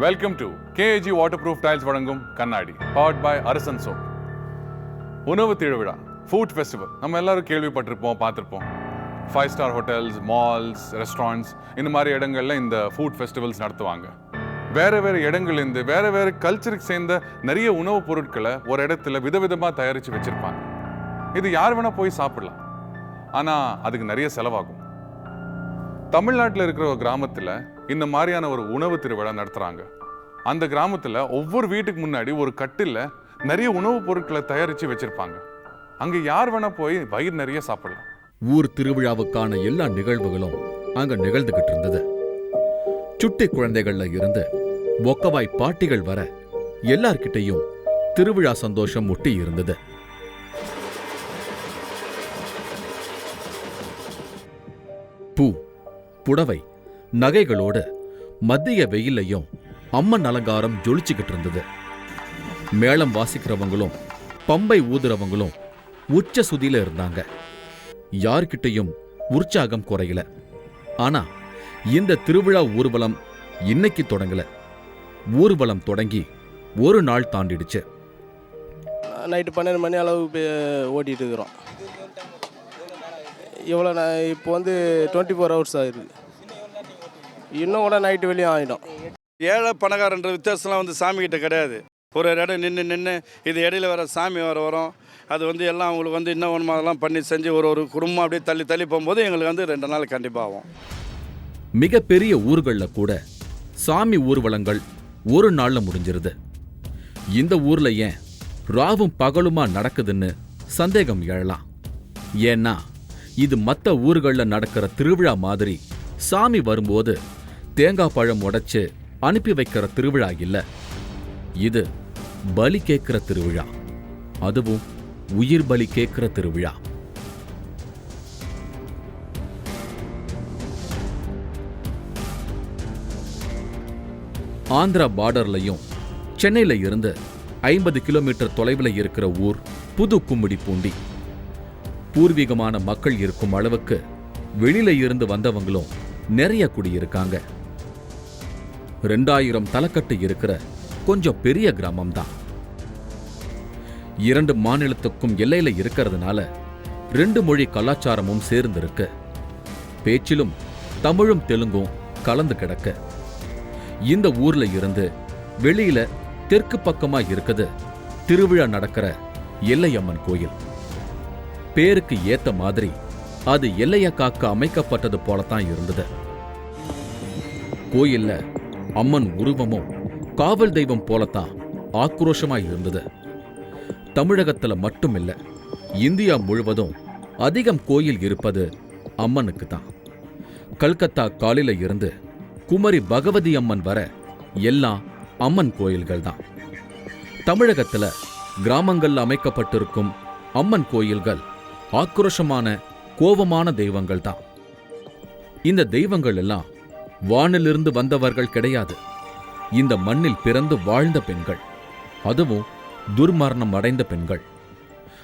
Welcome to KG water proof tiles வழங்கும் கண்ணாடி powered by அரசன் சோப் உணவு திருவிழா ஃபுட் ஃபெஸ்டிவல் நம்ம எல்லாரும் கேள்விப்பட்டிருப்போம் பார்த்துருப்போம். Five star hotels malls restaurants இந்த மாதிரி இடங்கள்ல இந்த ஃபுட் ஃபெஸ்டிவல்ஸ் நடத்துவாங்க. வேறு வேறு இடங்கள்லேருந்து வேறு வேறு கல்ச்சருக்கு சேர்ந்த நிறைய உணவுப் பொருட்களை ஒரு இடத்துல விதவிதமாக தயாரித்து வச்சுருப்பாங்க. இது யார் வேணால் போய் சாப்பிடலாம். ஆனால் அதுக்கு நிறைய செலவாகும். தமிழ்நாட்டில் இருக்கிற ஒரு கிராமத்தில் இந்த மாதிரியான ஒரு உணவு திருவிழா நடத்துகிறாங்க அந்த கிராமத்தில் ஒவ்வொரு வீட்டுக்கு முன்னாடி ஒரு கட்டில் நிறைய உணவுப் பொருட்களை தயாரித்து வச்சிருப்பாங்க. அங்கே யார் வேணா போய் வயிறு நிறைய சாப்பிடலாம். ஊர் திருவிழாவுக்கான எல்லா நிகழ்வுகளும் அங்க நிகழ்ந்துகிட்டு இருந்தது. சுட்டி குழந்தைகள்ல இருந்து ஒக்கவாய் பாட்டிகள் வர எல்லார்கிட்டயும் திருவிழா சந்தோஷம் ஒட்டி இருந்தது. பூ புடவை நகைகளோடு மத்திய வெயிலையும் அம்மன் அலங்காரம் ஜொலிச்சுக்கிட்டு இருந்தது. மேளம் வாசிக்கிறவங்களும் பம்பை ஊதுறவங்களும் உச்ச சுதியில இருந்தாங்க. யார்கிட்டையும் உற்சாகம் குறையல. ஆனா இந்த திருவிழா ஊர்வலம் இன்னைக்கு தொடங்கல. ஊர்வலம் தொடங்கி ஒரு நாள் தாண்டிடுச்சு. நைட்டு பன்னெண்டு மணி அளவு ஓட்டிகிட்டு இருக்கிறோம். இவ்வளோ நான் இப்போ வந்து டுவெண்ட்டி ஃபோர் ஹவர்ஸ் ஆகிருக்கு இன்னும் கூட நைட்டு வெளியும் ஆகிடும் ஏழை பணக்காரன்ற வித்தியாசம்லாம் வந்து சாமி கிட்ட கிடையாது. ஒரு ஒரு இடம் நின்று நின்று இது இடையில வர சாமி வர வரும். அது வந்து எல்லாம் அவங்களுக்கு வந்து என்ன வேணுமோ அதெல்லாம் பண்ணி செஞ்சு ஒரு ஒரு குடும்பம் அப்படியே தள்ளி தள்ளி போகும்போது எங்களுக்கு வந்து ரெண்டு நாள் கண்டிப்பாக ஆகும். மிகப்பெரிய ஊர்கள்ல கூட சாமி ஊர்வலங்கள் ஒரு நாள்ல முடிஞ்சிருது. இந்த ஊர்ல ஏன் ராவும் பகலுமா நடக்குதுன்னு சந்தேகம் எழலாம். ஏன்னா இது மத்த ஊர்கள்ல நடக்கிற திருவிழா மாதிரி சாமி வரும்போது தேங்காய் பழம் உடைச்சு அனுப்பி வைக்கிற திருவிழா இல்ல. இது பலி கேட்கிற திருவிழா. அதுவும் உயிர் பலி கேட்கிற திருவிழா. ஆந்திரா பார்டர்லையும் சென்னையில இருந்து ஐம்பது கிலோமீட்டர் தொலைவில் இருக்கிற ஊர் புது கும்மிடி பூண்டி. பூர்வீகமான மக்கள் இருக்கும் அளவுக்கு வெளியில இருந்து வந்தவங்களும் நிறைய குடியிருக்காங்க. ரெண்டாயிரம் தலைக்கட்டு இருக்கிற கொஞ்சம் பெரிய கிராமம்தான். இரண்டு மாநிலத்துக்கும் எல்லையில இருக்கிறதுனால ரெண்டு மொழி கலாச்சாரமும் சேர்ந்திருக்கு. பேச்சிலும் தமிழும் தெலுங்கும் கலந்து கிடக்க. இந்த ஊர்ல இருந்து வெளியில தெற்கு பக்கமா இருக்குது திருவிழா நடக்கிற எல்லையம்மன் கோயில். பேருக்கு ஏத்த மாதிரி அது எல்லைய காக்க அமைக்கப்பட்டது போலத்தான் இருந்தது. கோயில்ல அம்மன் உருவமும் காவல் தெய்வம் போலத்தான் ஆக்ரோஷமா இருந்தது. தமிழகத்துல மட்டுமில்ல இந்தியா முழுவதும் அதிகம் கோயில் இருப்பது அம்மனுக்கு தான் கல்கத்தா காலில இருந்து குமரி பகவதி அம்மன் வர எல்லாம் அம்மன் கோயில்கள் தான் தமிழகத்துல கிராமங்கள்ல அமைக்கப்பட்டிருக்கும் அம்மன் கோயில்கள் ஆக்ரோஷமான கோபமான தெய்வங்கள் தான் இந்த தெய்வங்கள் எல்லாம் வானிலிருந்து வந்தவர்கள் கிடையாது. இந்த மண்ணில் பிறந்து வாழ்ந்த பெண்கள். அதுவும் துர்மரணம் அடைந்த பெண்கள்.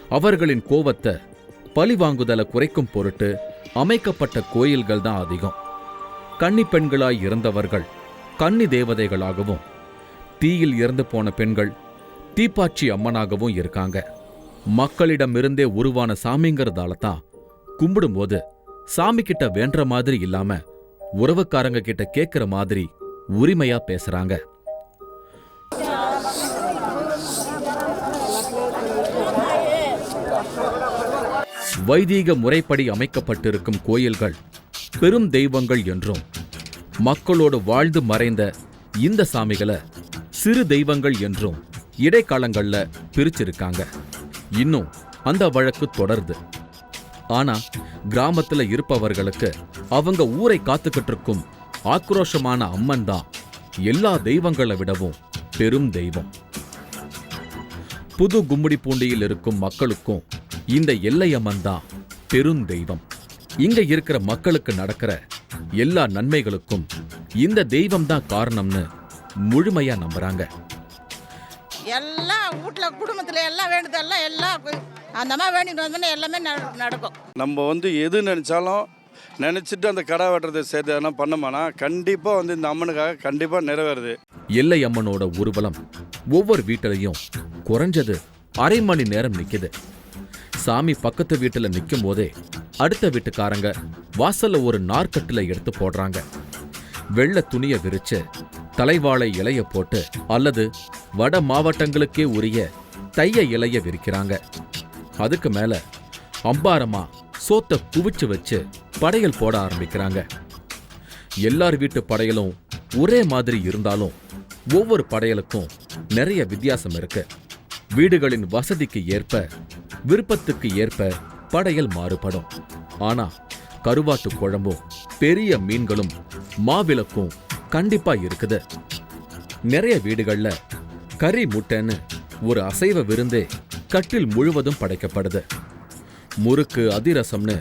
அவர்களின் கோவத்தை பழிவாங்குதலை குறைக்கும் பொருட்டு அமைக்கப்பட்ட கோயில்கள் தான் அதிகம். கன்னி பெண்களாய் இறந்தவர்கள் கன்னி தேவதைகளாகவும் தீயில் இறந்து போன பெண்கள் தீப்பாட்சி அம்மனாகவும் இருக்காங்க. மக்களிடமிருந்தே உருவான சாமிங்கிறதால தான் கும்பிடும்போது சாமி கிட்ட வேண்ட மாதிரி இல்லாம உறவுக்காரங்க கிட்ட கேட்கிற மாதிரி உரிமையா பேசுறாங்க. வைதீக முறைப்படி அமைக்கப்பட்டிருக்கும் கோயில்கள் பெரும் தெய்வங்கள் என்றும் மக்களோடு வாழ்ந்து மறைந்த இந்த சாமிகளை சிறு தெய்வங்கள் என்றும் இடைக்காலங்கள்ல பிரிச்சிருக்காங்க. இன்னும் அந்த வழக்கு தொடருது. ஆனா கிராமத்துல இருப்பவர்களுக்கு அவங்க ஊரை காத்துக்கிட்டு இருக்கும் ஆக்ரோஷமான அம்மன் தான் எல்லா தெய்வங்களை விடவும் பெரும் தெய்வம். புது கும்மிடி பூண்டியில் இருக்கும் மக்களுக்கும் இந்த எல்லையம்மன் தான் பெருந்தெய்வம் இங்க இருக்கிற மக்களுக்கு நடக்கிற எல்லா நன்மைகளுக்கும் இந்த தெய்வம் தான் காரணம்னு முழுமையா நம்புறாங்க. எல்லாம் வீட்டில் குடும்பத்தில் எல்லாம் வேண்டுதெல்லாம் எல்லாம் கு- அந்த மாதிரி வேண்டிட்டு வந்தோன்னே எல்லாமே நட- நடக்கும். நம்ம வந்து எது நினச்சாலும் நினச்சிட்டு அந்த கடை வெட்டுறதை சேர்த்து எதனா பண்ணோம்னா கண்டிப்பாக வந்து இந்த அம்மனுக்காக கண்டிப்பாக நிறைவேறுது. எல்லை அம்மனோட ஊர்வலம் ஒவ்வொரு வீட்டிலையும் குறைஞ்சது அரை மணி நேரம் நிக்குது. சாமி பக்கத்து வீட்டுல நிக்கும் போதே அடுத்த வீட்டுக்காரங்க வாசல்ல ஒரு நார்க்கட்டில எடுத்து போடுறாங்க. வெள்ளை துணிய விரிச்சு தலைவாழை இலைய போட்டு அல்லது வட மாவட்டங்களுக்கே உரிய தைய இலைய விரிக்கிறாங்க. அதுக்கு மேல அம்பாரமா சோத்த குவிச்சு வச்சு படையல் போட ஆரம்பிக்கிறாங்க. எல்லார் வீட்டு படையலும் ஒரே மாதிரி இருந்தாலும் ஒவ்வொரு படையலுக்கும் நிறைய வித்தியாசம் இருக்கு. வீடுகளின் வசதிக்கு ஏற்ப விருப்பத்துக்கு ஏற்ப படையல் மாறுபடும். ஆனா கருவாட்டு குழம்பும் பெரிய மீன்களும் மாவிளக்கும் கண்டிப்பா இருக்குது. நிறைய வீடுகள்ல கறி முட்டைன்னு ஒரு அசைவ விருந்தே கட்டில் முழுவதும் படைக்கப்படுது. முறுக்கு அதிரசம்னு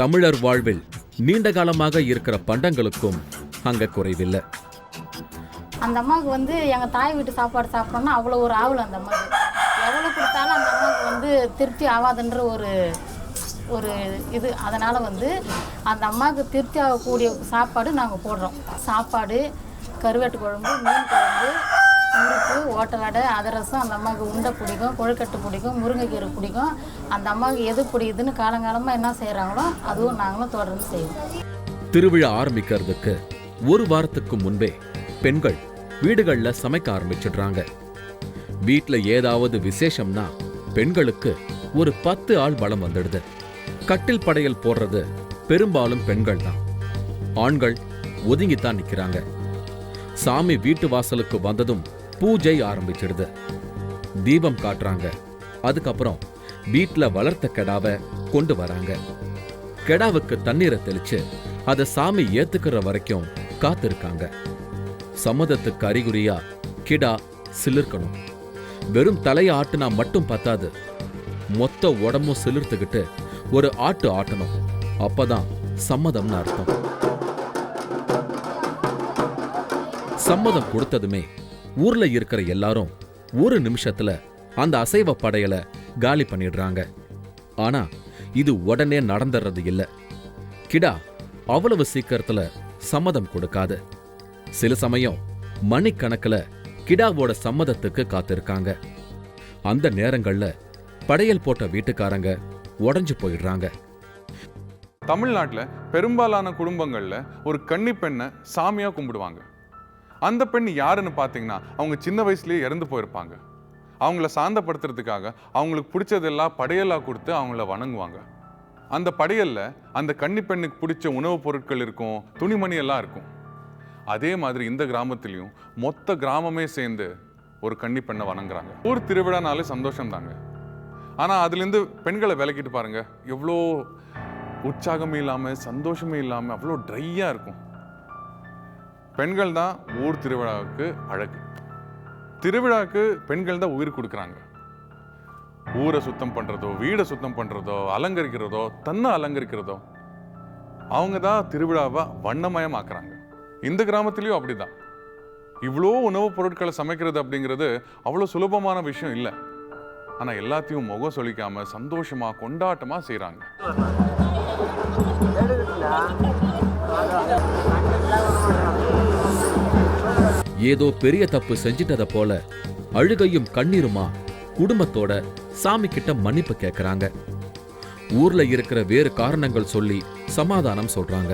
தமிழர் வாழ்வில் நீண்ட காலமாக இருக்கிற பண்டங்களுக்கும் அங்க குறைவில்லை. அந்த அம்மாவுக்கு வந்து எங்கள் தாய் வீட்டு சாப்பாடு சாப்பிடணும்னா அவ்வளோ ஒரு ஆவல் அந்த அம்மாவுக்கு. எவ்வளோ கொடுத்தாலும் அந்த அம்மாவுக்கு வந்து திருப்தி ஆகாதுன்ற ஒரு ஒரு இது. அதனால் வந்து அந்த அம்மாவுக்கு திருப்தி ஆகக்கூடிய சாப்பாடு நாங்கள் போடுறோம். சாப்பாடு கருவேட்டு குழம்பு மீன் குழம்பு முறுக்கு ஓட்ட அதரசம் அந்த அம்மாவுக்கு உண்டை பிடிக்கும் கொழுக்கட்டு பிடிக்கும் முருங்கைக்கீரை பிடிக்கும். அந்த அம்மாவுக்கு எது பிடிக்குதுன்னு காலங்காலமாக என்ன செய்கிறாங்களோ அதுவும் நாங்களும் தொடர்ந்து செய்வோம். திருவிழா ஆரம்பிக்கிறதுக்கு ஒரு வாரத்துக்கு முன்பே பெண்கள் வீடுகள்ல சமைக்க ஆரம்பிச்சிடுறாங்க. வீட்டில் ஏதாவது விசேஷம்னா பெண்களுக்கு ஒரு பத்து ஆள் பலம் வந்துடுது. கட்டில் படையல் போடுறது பெரும்பாலும் பெண்கள் தான். ஆண்கள் ஒதுங்கித்தான் நிக்கிறாங்க. சாமி வீட்டு வாசலுக்கு வந்ததும் பூஜை ஆரம்பிச்சிடுது. தீபம் காட்டுறாங்க. அதுக்கப்புறம் வீட்டில் வளர்த்த கெடாவை கொண்டு வராங்க. கெடாவுக்கு தண்ணீரை தெளிச்சு அதை சாமி ஏத்துக்கிற வரைக்கும் காத்திருக்காங்க. சம்மதத்துக்கு அறிகுறியா கிடா சிலிர்க்கணும். வெறும் தலையை ஆட்டுனா மட்டும் பத்தாது. மொத்த உடம்பும் சிலிர்த்துக்கிட்டு ஒரு ஆட்டு ஆட்டணும். அப்பதான் சம்மதம்னு அர்த்தம். சம்மதம் கொடுத்ததுமே ஊர்ல இருக்கிற எல்லாரும் ஒரு நிமிஷத்துல அந்த அசைவ படையல காலி பண்ணிடுறாங்க. ஆனா இது உடனே நடந்துறது இல்ல. கிடா அவ்வளவு சீக்கிரத்துல சம்மதம் கொடுக்காது. சில சமயம் மணிக்கணக்குல கிடாவோட சம்மதத்துக்கு காத்திருக்காங்க. அந்த நேரங்கள்ல படையல் போட்ட வீட்டுக்காரங்க உடஞ்சு போயிடுறாங்க. தமிழ்நாட்டில் பெரும்பாலான குடும்பங்களில் ஒரு கன்னி பெண்ணை சாமியாக கும்பிடுவாங்க. அந்த பெண் யாருன்னு பார்த்தீங்கன்னா அவங்க சின்ன வயசுலேயே இறந்து போயிருப்பாங்க. அவங்கள சாந்தப்படுத்துறதுக்காக அவங்களுக்கு பிடிச்சதெல்லாம் படையலாக கொடுத்து அவங்கள வணங்குவாங்க. அந்த படையலில் அந்த கன்னி பெண்ணுக்கு பிடிச்ச உணவுப் பொருட்கள் இருக்கும் துணிமணி எல்லாம் இருக்கும். அதே மாதிரி இந்த கிராமத்துலேயும் மொத்த கிராமமே சேர்ந்து ஒரு கன்னி பெண்ணை வணங்குறாங்க. ஊர் திருவிழானாலே சந்தோஷம் தாங்க ஆனால் அதுலேருந்து பெண்களை விலக்கிட்டு பாருங்கள் எவ்வளோ உற்சாகமே இல்லாமல் சந்தோஷமே இல்லாமல் அவ்வளோ ட்ரையாக இருக்கும். பெண்கள் தான் ஊர் திருவிழாவுக்கு அழகு. திருவிழாவுக்கு பெண்கள் தான் உயிர் கொடுக்குறாங்க. ஊரை சுத்தம் பண்ணுறதோ வீடை சுத்தம் பண்ணுறதோ அலங்கரிக்கிறதோ தன்னை அலங்கரிக்கிறதோ அவங்க தான் திருவிழாவை வண்ணமயமாக்குறாங்க. இந்த கிராமத்துலேயும் அப்படிதான். இவ்வளோ உணவுப் பொருட்களை சமைக்கிறது அப்படிங்கிறது அவ்வளோ சுலபமான விஷயம் இல்லை. ஆனால் எல்லாத்தையும் முகம் சொல்லிக்காமல் சந்தோஷமாக கொண்டாட்டமாக செய்கிறாங்க ஏதோ பெரிய தப்பு செஞ்சிட்டத போல அழுகையும் கண்ணீருமா குடும்பத்தோட சாமி கிட்ட மன்னிப்பு கேட்கறாங்க ஊர்ல இருக்கிற வேறு காரணங்கள் சொல்லி சமாதானம் சொல்றாங்க.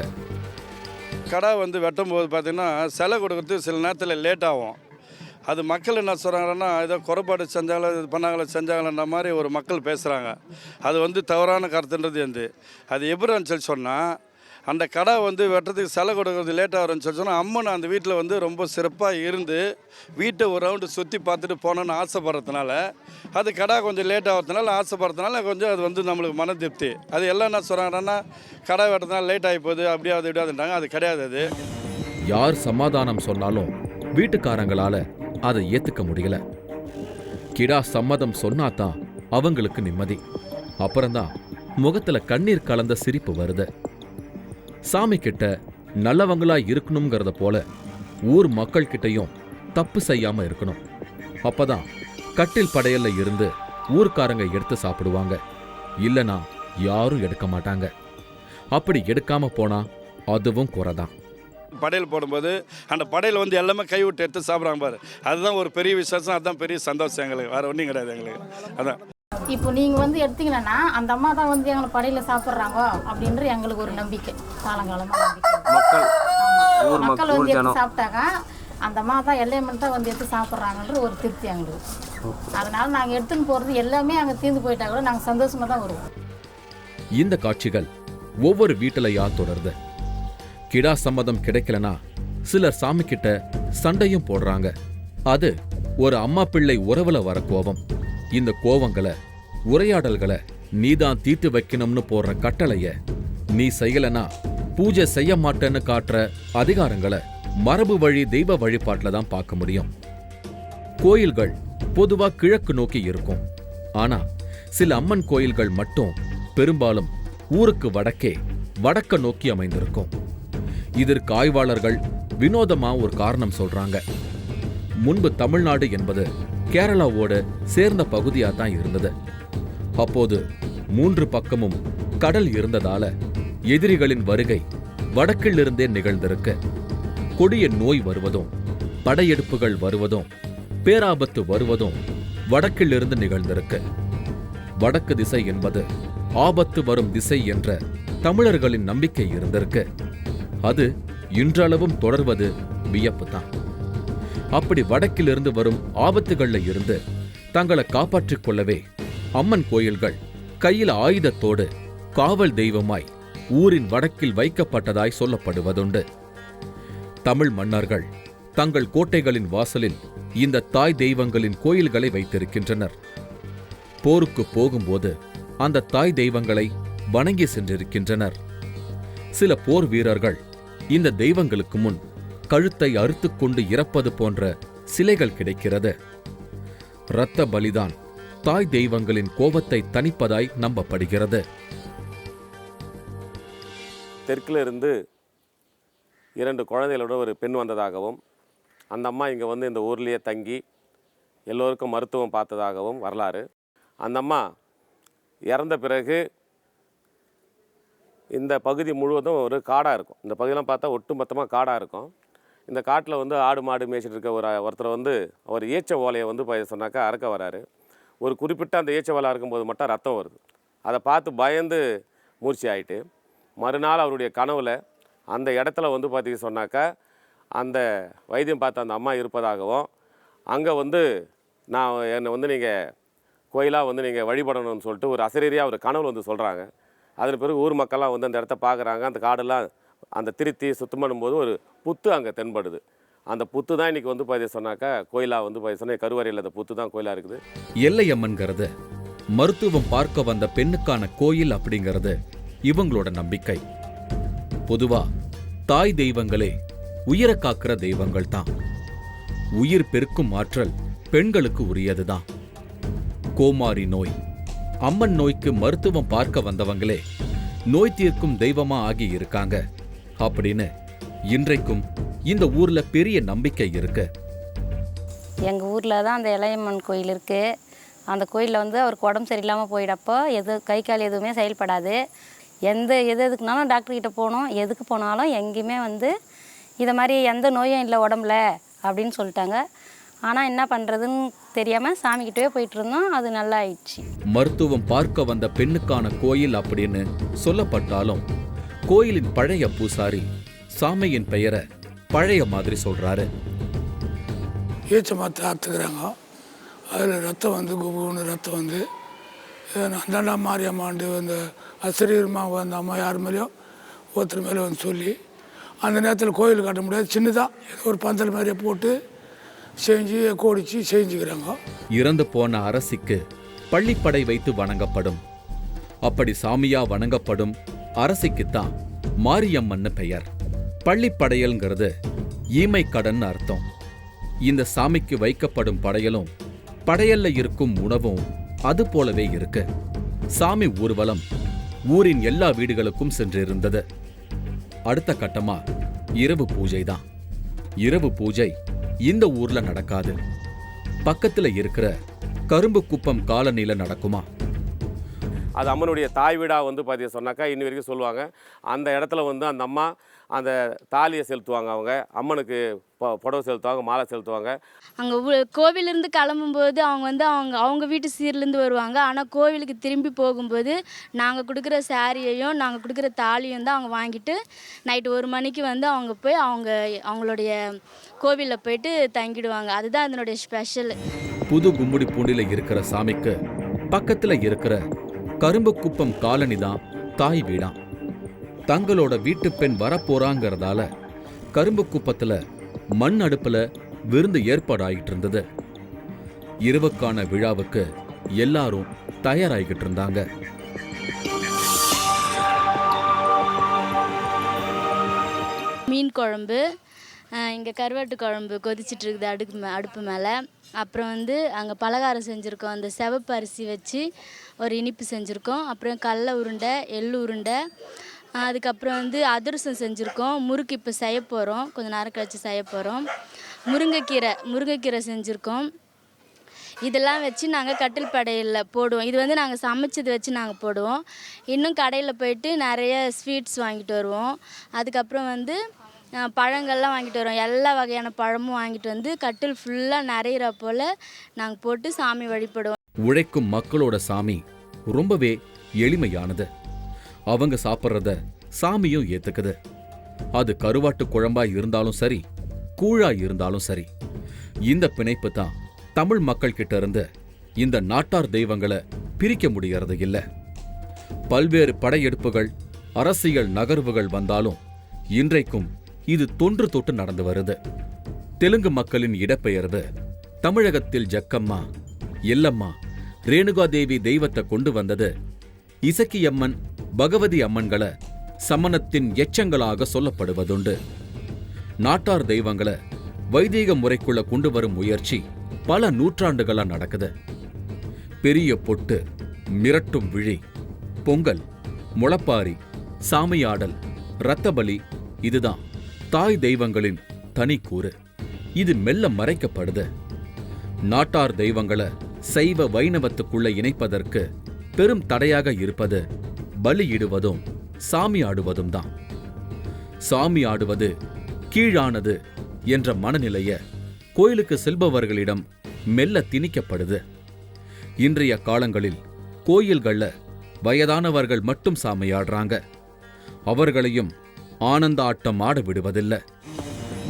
கடை வந்து வெட்டும் போது பார்த்தீங்கன்னா சிலை கொடுக்கறது சில நேரத்தில் லேட் ஆகும். அது மக்கள் என்ன சொல்கிறாங்கன்னா ஏதோ குறைபாடு செஞ்சாங்களோ இது பண்ணாங்களோ செஞ்சாங்களன்ற மாதிரி ஒரு மக்கள் பேசுகிறாங்க அது வந்து தவறான கருத்துன்றது வந்து. அது எப்படி சொல்லி சொன்னால் அந்த கடை வந்து வெட்டுறதுக்கு சிலை கொடுக்கறது லேட்டாக வரும்னு சொல்லி சொன்னால் அம்மன் அந்த வீட்டில் வந்து ரொம்ப சிறப்பாக இருந்து வீட்டை ஒரு ரவுண்டு சுற்றி பார்த்துட்டு போகணுன்னு ஆசைப்படுறதுனால அது கடை கொஞ்சம் லேட் ஆகிறதுனால ஆசைப்படுறதுனால கொஞ்சம் அது வந்து நம்மளுக்கு மன திருப்தி. அது எல்லாம் என்ன சொல்கிறாங்கன்னா கடை வெட்டுறதுனால லேட் ஆகி போகுது அப்படியாவது இப்படியாதுன்றாங்க. அது கிடையாது அது. யார் சமாதானம் சொன்னாலும் வீட்டுக்காரங்களால அதை ஏத்துக்க முடியல. கிடா சம்மதம் சொன்னாதான் அவங்களுக்கு நிம்மதி. அப்புறம்தான் முகத்துல கண்ணீர் கலந்த சிரிப்பு வருது. சாமி கிட்ட நல்லவங்களா இருக்கணுங்கிறத போல ஊர் மக்கள் கிட்டையும் தப்பு செய்யாம இருக்கணும். அப்பதான் கட்டில் படையல்ல இருந்து ஊர்க்காரங்க எடுத்து சாப்பிடுவாங்க. இல்லனா யாரும் எடுக்க மாட்டாங்க. அப்படி எடுக்காம போனா அதுவும் குறைதான். படையல் போடும்போது அந்த படையல் வந்து எல்லாமே கைவிட்டு எடுத்து சாப்பிட்றாங்க பாரு. அதுதான் ஒரு பெரிய விசேஷம் அதுதான் பெரிய சந்தோஷம் எங்களுக்கு. வேறு ஒன்றும் கிடையாது எங்களுக்கு. அதான். இப்போ நீங்கள் வந்து எடுத்தீங்கன்னா அந்த அம்மா தான் வந்து எங்களை படையில் சாப்பிட்றாங்க அப்படின்ற எங்களுக்கு ஒரு நம்பிக்கை. காலங்காலமாக நம்பிக்கை. மக்கள். மக்கள் வந்து எடுத்து ஜனம். சாப்பிட்டாக்கா அந்த அம்மா தான் எல்லையம்மன் தான் வந்து எடுத்து சாப்பிட்றாங்கன்ற ஒரு திருப்தி எங்களுக்கு. அதனால நாங்கள் எடுத்துன்னு போகிறது எல்லாமே அங்கே தீர்ந்து போயிட்டா கூட நாங்கள் சந்தோஷமாக தான் வருவோம். இந்த காட்சிகள் ஒவ்வொரு வீட்டிலையா தொடருது கிடா சம்மதம் கிடைக்கலனா சிலர் சாமி கிட்ட சண்டையும் போடுறாங்க. அது ஒரு அம்மா பிள்ளை உறவுல வர கோவம் இந்த கோவங்களை உரையாடல்களை நீதான் தீர்த்து வைக்கணும்னு போடுற கட்டளைய நீ செய்யலனா பூஜை செய்ய மாட்டேன்னு காட்டுற அதிகாரங்களை மரபு வழி தெய்வ வழிபாட்டுல தான் பார்க்க முடியும். கோயில்கள் பொதுவா கிழக்கு நோக்கி இருக்கும். ஆனா சில அம்மன் கோயில்கள் மட்டும் பெரும்பாலும் ஊருக்கு வடக்கே வடக்க நோக்கி அமைந்திருக்கும். இதற்கு ஆய்வாளர்கள் வினோதமா ஒரு காரணம் சொல்றாங்க. முன்பு தமிழ்நாடு என்பது கேரளாவோட சேர்ந்த பகுதியா தான் இருந்தது. அப்போது மூன்று பக்கமும் கடல் இருந்ததால எதிரிகளின் வருகை வடக்கிலிருந்தே நிகழ்ந்திருக்கு. கொடிய நோய் வருவதும் படையெடுப்புகள் வருவதும் பேராபத்து வருவதும் வடக்கிலிருந்து நிகழ்ந்திருக்கு. வடக்கு திசை என்பது ஆபத்து வரும் திசை என்ற தமிழர்களின் நம்பிக்கை இருந்திருக்கு. அது இன்றளவும் தொடர்வது வியப்புதான். அப்படி வடக்கிலிருந்து வரும் ஆபத்துகள்ல இருந்து தங்களை காப்பாற்றிக் கொள்ளவே அம்மன் கோயில்கள் கையில் ஆயுதத்தோடு காவல் தெய்வமாய் ஊரின் வடக்கில் வைக்கப்பட்டதாய் சொல்லப்படுவதுண்டு. தமிழ் மன்னர்கள் தங்கள் கோட்டைகளின் வாசலில் இந்த தாய் தெய்வங்களின் கோயில்களை வைத்திருக்கின்றனர். போருக்கு போகும்போது அந்த தாய் தெய்வங்களை வணங்கி சென்றிருக்கின்றனர். சில போர் வீரர்கள் இந்த தெய்வங்களுக்கு முன் கழுத்தை அறுத்துக்கொண்டு இறப்பது போன்ற சிலைகள் கிடைக்கிறது. இரத்த பலிதான் தாய் தெய்வங்களின் கோபத்தை தணிப்பதாய் நம்பப்படுகிறது. தெற்கில் இருந்து இரண்டு குழந்தைகளோட ஒரு பெண் வந்ததாகவும் அந்த அம்மா இங்கே வந்து இந்த ஊர்லேயே தங்கி எல்லோருக்கும் மருத்துவம் பார்த்ததாகவும் வரலாறு. அந்த அம்மா இறந்த பிறகு இந்த பகுதி முழுவதும் ஒரு காடாக இருக்கும். இந்த பகுதியெலாம் பார்த்தா ஒட்டுமொத்தமாக காடாக இருக்கும். இந்த காட்டில் வந்து ஆடு மாடு மேய்ச்சிட்டு இருக்க ஒரு ஒருத்தர் வந்து அவர் ஏச்ச ஓலையை வந்து சொன்னாக்கா அறக்க வராரு. ஒரு குறிப்பிட்ட அந்த ஏச்ச ஓலை அறுக்கும்போது மட்டும் ரத்தம் வருது. அதை பார்த்து பயந்து மூர்ச்சி ஆகிட்டு மறுநாள் அவருடைய கனவில் அந்த இடத்துல வந்து பார்த்தீங்க சொன்னாக்கா அந்த வைத்தியம் பார்த்த அந்த அம்மா இருப்பதாகவும் அங்கே வந்து நான் என்னை வந்து நீங்கள் கோயிலாக வந்து நீங்கள் வழிபடணும்னு சொல்லிட்டு ஒரு அசரீரியாக ஒரு கனவுல வந்து சொல்கிறாங்க அதன் பிறகு ஊர் மக்கள்லாம் வந்து அந்த இடத்த பார்க்குறாங்க. அந்த காடெல்லாம் அந்த திருத்தி சுத்தம் பண்ணும்போது ஒரு புத்து அங்கே தென்படுது. அந்த புத்து தான் இன்றைக்கி வந்து பார்த்தீங்க சொன்னாக்கா கோயிலாக வந்து பார்த்து சொன்னால் கருவறையில் அந்த புத்து தான் கோயிலாக இருக்குது. எல்லையம்மன்கிறது மருத்துவம் பார்க்க வந்த பெண்ணுக்கான கோயில் அப்படிங்கிறது இவங்களோட நம்பிக்கை. பொதுவா தாய் தெய்வங்களே உயிரை காக்கிற தெய்வங்கள் தான். உயிர் பெருக்கும் ஆற்றல் பெண்களுக்கு உரியதுதான் கோமாரி நோய் அம்மன் நோய்க்கு மருத்துவம் பார்க்க வந்தவங்களே நோய் தீர்க்கும் தெய்வமா ஆகி இருக்காங்க. அப்படின்னு இன்றைக்கும் இந்த ஊர்ல பெரிய நம்பிக்கை இருக்கு. எங்கள் ஊரில் தான் அந்த இளையம்மன் கோயில் இருக்குது அந்த கோயிலில் வந்து அவருக்கு உடம்பு சரியில்லாமல் போயிடப்போ எது கை கால் எதுவுமே செயல்படாது. எந்த எது எதுக்குனாலும் டாக்டர் கிட்ட போனோம் எதுக்கு போனாலும் எங்கேயுமே வந்து இதை மாதிரி எந்த நோயும் இல்லை உடம்புல அப்படின்னு சொல்லிட்டாங்க. ஆனால் என்ன பண்ணுறதுன்னு தெரியாமல் சாமிக்கிட்டே போயிட்டு இருந்தோம். அது நல்லா ஆயிடுச்சு. மருத்துவம் பார்க்க வந்த பெண்ணுக்கான கோயில் அப்படின்னு சொல்லப்பட்டாலும் கோயிலின் பழைய பூசாரி சாமியின் பெயரை பழைய மாதிரி சொல்றாரு. ஈச்ச மரத்தை அறுத்துக்கிறாங்க அதில் ரத்தம் வந்து குபுன்னு ரத்தம் வந்து அந்தாண்டா மாரியம்மாண்டு அந்த அசிரியர்மா அந்த அம்மா யார் மேலேயோ ஒருத்தர் மேலே வந்து சொல்லி அந்த நேரத்தில் கோயில் கட்ட முடியாது சின்னதாக ஏதோ ஒரு பந்தல் மாதிரியே போட்டு செஞ்சு கோடிச்சு செஞ்சுக்கிறாங்க. இறந்து போன அரசிக்கு பள்ளிப்படை வைத்து வணங்கப்படும். அப்படி சாமியா வணங்கப்படும் அரசிக்குத்தான் மாரியம்மன்னு பெயர். பள்ளிப்படையல்ங்கிறது ஈமை கடன் அர்த்தம். இந்த சாமிக்கு வைக்கப்படும் படையலும் படையல்ல இருக்கும் உணவும் அது போலவே இருக்கு. சாமி ஊர்வலம் ஊரின் எல்லா வீடுகளுக்கும் சென்றிருந்தது. அடுத்த கட்டமா இரவு பூஜை தான் இரவு பூஜை இந்த ஊர்ல நடக்காது. பக்கத்துல இருக்கிற கரும்பு குப்பம் காலனில நடக்குமா? அது அம்மனுடைய தாய் வீடாக வந்து பார்த்தீங்க சொன்னாக்கா இன்னி வரைக்கும் சொல்லுவாங்க. அந்த இடத்துல வந்து அந்த அம்மா அந்த தாலியை செலுத்துவாங்க அவங்க. அம்மனுக்கு பொ- புடவை செலுத்துவாங்க மாலை செலுத்துவாங்க. அங்கே கோவிலிருந்து கிளம்பும்போது அவங்க வந்து அவங்க அவங்க வீட்டு சீர்லேருந்து வருவாங்க. ஆனால் கோவிலுக்கு திரும்பி போகும்போது நாங்கள் கொடுக்குற சாரியையும் நாங்கள் கொடுக்குற தாலியும் தான் அவங்க வாங்கிட்டு நைட்டு ஒரு மணிக்கு வந்து அவங்க போய் அவங்க அவங்களுடைய கோவிலில் போயிட்டு தங்கிடுவாங்க. அதுதான் அதனுடைய ஸ்பெஷல். புது கும்முடி பூண்டில இருக்கிற சாமிக்கு பக்கத்துல இருக்கிற கரும்பு குப்பம் காலனி தான் தாய் வீடாம் தங்களோட வீட்டு பெண் வரப்போறாங்கிறதால கரும்பு குப்பத்துல மண் அடுப்புல விருந்து ஏற்பாடாகிட்டு இருந்தது இரவுக்கான விழாவுக்கு எல்லாரும் தயாராகிக்கிட்டு இருந்தாங்க மீன் குழம்பு இங்கே கருவாட்டு குழம்பு கொதிச்சிட்டு இருக்குது அடுப்பு மே அடுப்பு மேலே. அப்புறம் வந்து அங்கே பலகாரம் செஞ்சுருக்கோம். அந்த சிவப்பு அரிசி வச்சு ஒரு இனிப்பு செஞ்சுருக்கோம். அப்புறம் கடல உருண்டை எள்ளு உருண்டை அதுக்கப்புறம் வந்து அதிரசம் செஞ்சுருக்கோம். முறுக்கு இப்போ செய்ய போகிறோம் கொஞ்சம் நேரம் கழிச்சு செய்ய போகிறோம் முருங்கைக்கீரை முருங்கைக்கீரை செஞ்சுருக்கோம். இதெல்லாம் வச்சு நாங்கள் கட்டில் படையில் போடுவோம். இது வந்து நாங்கள் சமைச்சது வச்சு நாங்கள் போடுவோம். இன்னும் கடையில் போயிட்டு நிறைய ஸ்வீட்ஸ் வாங்கிட்டு வருவோம். அதுக்கப்புறம் வந்து பழங்கள்லாம் வாங்கிட்டு வருவோம். எல்லா வகையான பழமும் வாங்கிட்டு வந்து கட்டில் ஃபுல்லாக நிறையிற போல் நாங்கள் போட்டு சாமி வழிபடுவோம். உழைக்கும் மக்களோட சாமி ரொம்பவே எளிமையானது. அவங்க சாப்பிட்றத சாமியும் ஏத்துக்குது. அது கருவாட்டு குழம்பா இருந்தாலும் சரி கூழா இருந்தாலும் சரி இந்த பிணைப்பு தான் தமிழ் மக்கள் கிட்ட இருந்து இந்த நாட்டார் தெய்வங்களை பிரிக்க முடியறது இல்லை. பல்வேறு படையெடுப்புகள் அரசியல் நகர்வுகள் வந்தாலும் இன்றைக்கும் இது தொன்று தொட்டு நடந்து வருது. தெலுங்கு மக்களின் இடப்பெயர்வு தமிழகத்தில் ஜக்கம்மா எல்லம்மா ரேணுகாதேவி தெய்வத்தை கொண்டு வந்தது. இசக்கியம்மன் பகவதி அம்மன்களை சமணத்தின் எச்சங்களாக சொல்லப்படுவதுண்டு. நாட்டார் தெய்வங்களை வைதீக முறைக்குள்ள கொண்டு வரும் முயற்சி பல நூற்றாண்டுகளா நடக்குது. பெரிய பொட்டு மிரட்டும் விழி பொங்கல் முளப்பாரி சாமியாடல் இரத்தபலி இதுதான். தாய் தெய்வங்களின் தனிக்கூறு. இது மெல்ல மறைக்கப்படுது. நாட்டார் தெய்வங்களை சைவ வைணவத்துக்குள்ள இணைப்பதற்கு பெரும் தடையாக இருப்பது பலியிடுவதும் சாமி ஆடுவதும் தான். சாமி ஆடுவது கீழானது என்ற மனநிலைய கோயிலுக்கு செல்பவர்களிடம் மெல்ல திணிக்கப்படுது. இன்றைய காலங்களில் கோயில்கள்ல வயதானவர்கள் மட்டும் சாமியாடுறாங்க அவர்களையும் ஆனந்த ஆட்டம் ஆட விடுவதில்லை.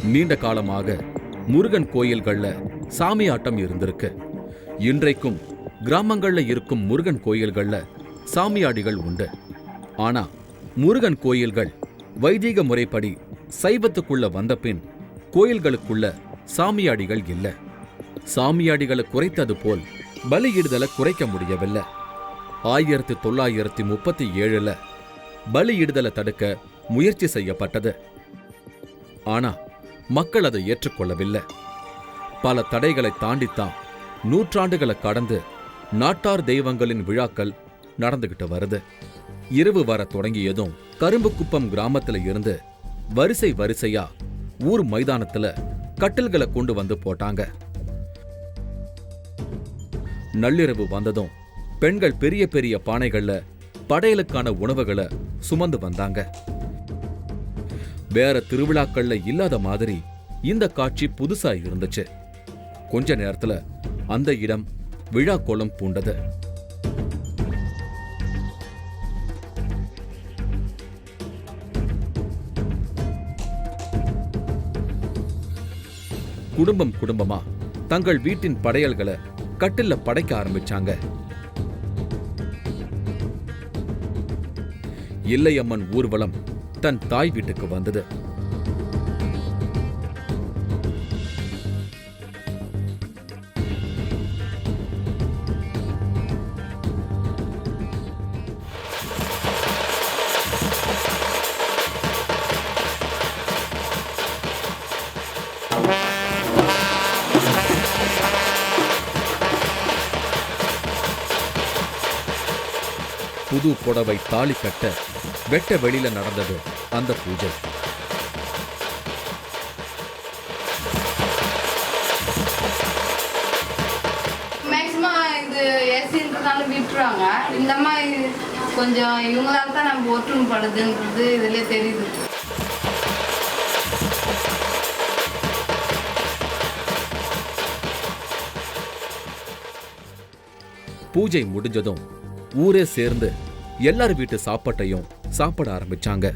நீண்ட காலமாக முருகன் கோயில்கள்ல சாமி ஆட்டம் இருந்திருக்கு. இன்றைக்கும் கிராமங்கள்ல இருக்கும் முருகன் கோயில்கள்ல சாமியாடிகள் உண்டு. ஆனா முருகன் கோயில்கள் வைதீக முறைப்படி சைவத்துக்குள்ள வந்தபின் கோயில்களுக்குள்ள சாமியாடிகள் இல்ல. சாமியாடிகளை குறைத்தது போல் பலியிடுதலை குறைக்க முடியவில்லை. ஆயிரத்தி தொள்ளாயிரத்தி முப்பத்தி ஏழுல பலியிடுதலை தடுக்க முயற்சி செய்யப்பட்டது. ஆனா மக்கள் அதை ஏற்றுக்கொள்ளவில்லை. பல தடைகளை தாண்டித்தான் நூற்றாண்டுகளை கடந்து நாட்டார் தெய்வங்களின் விழாக்கள் நடந்துகிட்டு வருது. இரவு வர தொடங்கியதும் கரும்புக்குப்பம் கிராமத்துல இருந்து வரிசை வரிசையா ஊர் மைதானத்துல கட்டில்களை கொண்டு வந்து போட்டாங்க. நள்ளிரவு வந்ததும் பெண்கள் பெரிய பெரிய பானைகள்ல படையலுக்கான உணவுகளை சுமந்து வந்தாங்க. வேற திருவிழாக்கள்ல இல்லாத மாதிரி இந்த காட்சி புதுசா இருந்துச்சு. கொஞ்ச நேரத்துல அந்த இடம் விழா கோலம் பூண்டது. குடும்பம் குடும்பமா தங்கள் வீட்டின் படையல்களை கட்டில்ல படைக்க ஆரம்பிச்சாங்க. இல்லையம்மன் ஊர்வலம் தன் தாய் வீட்டுக்கு வந்தது. புது புடவை தாலி கட்ட வெட்ட வெளியில நடந்தது. அந்த பூஜை. இருந்தாலும் விட்டுருவாங்க இந்த மாதிரி கொஞ்சம் இவங்களால தான் நம்ம ஒற்றுமைப்படுதுன்றது இதுலேயே தெரியுது. பூஜை முடிஞ்சதும் ஊரே சேர்ந்து எல்லார் வீட்டு சாப்பாட்டையும் சாப்பிட ஆரம்பிச்சாங்க.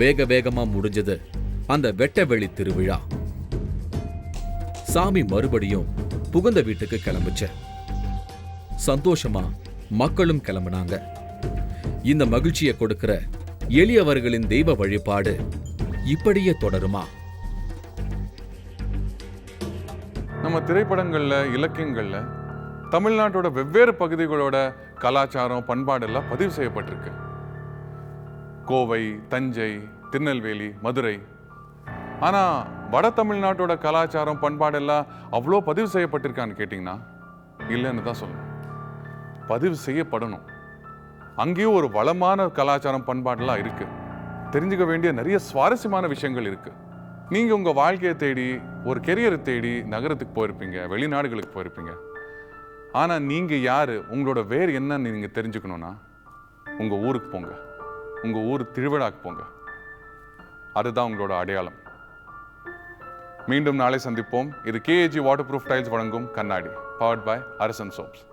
வேக வேகமா முடிஞ்சது அந்த வெட்ட வெளி திருவிழா. சாமி மறுபடியும் புகுந்த வீட்டுக்கு கிளம்புச்சு. சந்தோஷமா மக்களும் கிளம்புனாங்க. இந்த மகிழ்ச்சியை கொடுக்கிற எளியவர்களின் தெய்வ வழிபாடு இப்படியே தொடருமா? நம்ம திரைப்படங்கள்ல இலக்கியங்கள்ல தமிழ்நாட்டோட வெவ்வேறு பகுதிகளோட கலாச்சாரம் பண்பாடெல்லாம் பதிவு செய்யப்பட்டிருக்கு. கோவை தஞ்சை திருநெல்வேலி மதுரை. ஆனால் வட தமிழ்நாட்டோட கலாச்சாரம் பண்பாடெல்லாம் அவ்வளோ பதிவு செய்யப்பட்டிருக்கான்னு கேட்டிங்கன்னா இல்லைன்னு தான் சொல்லணும் பதிவு செய்யப்படணும். அங்கேயும் ஒரு வளமான கலாச்சாரம் பண்பாடெல்லாம் இருக்குது தெரிஞ்சுக்க வேண்டிய நிறைய சுவாரஸ்யமான விஷயங்கள் இருக்குது நீங்கள் உங்கள் வாழ்க்கையை தேடி ஒரு கெரியரை தேடி நகரத்துக்கு போயிருப்பீங்க வெளிநாடுகளுக்கு போயிருப்பீங்க. ஆனால் நீங்கள் யார்? உங்களோட வேர் என்னன்னு நீங்கள் தெரிஞ்சுக்கணுன்னா உங்கள் ஊருக்கு போங்க. உங்கள் ஊர் திருவிழாக்கு போங்க. அதுதான் உங்களோட அடையாளம். மீண்டும் நாளை சந்திப்போம். இது கேஏஜி வாட்டர் ப்ரூஃப் டைல்ஸ் வழங்கும் கண்ணாடி. பவர்ட் பை அரசன் சோப்ஸ்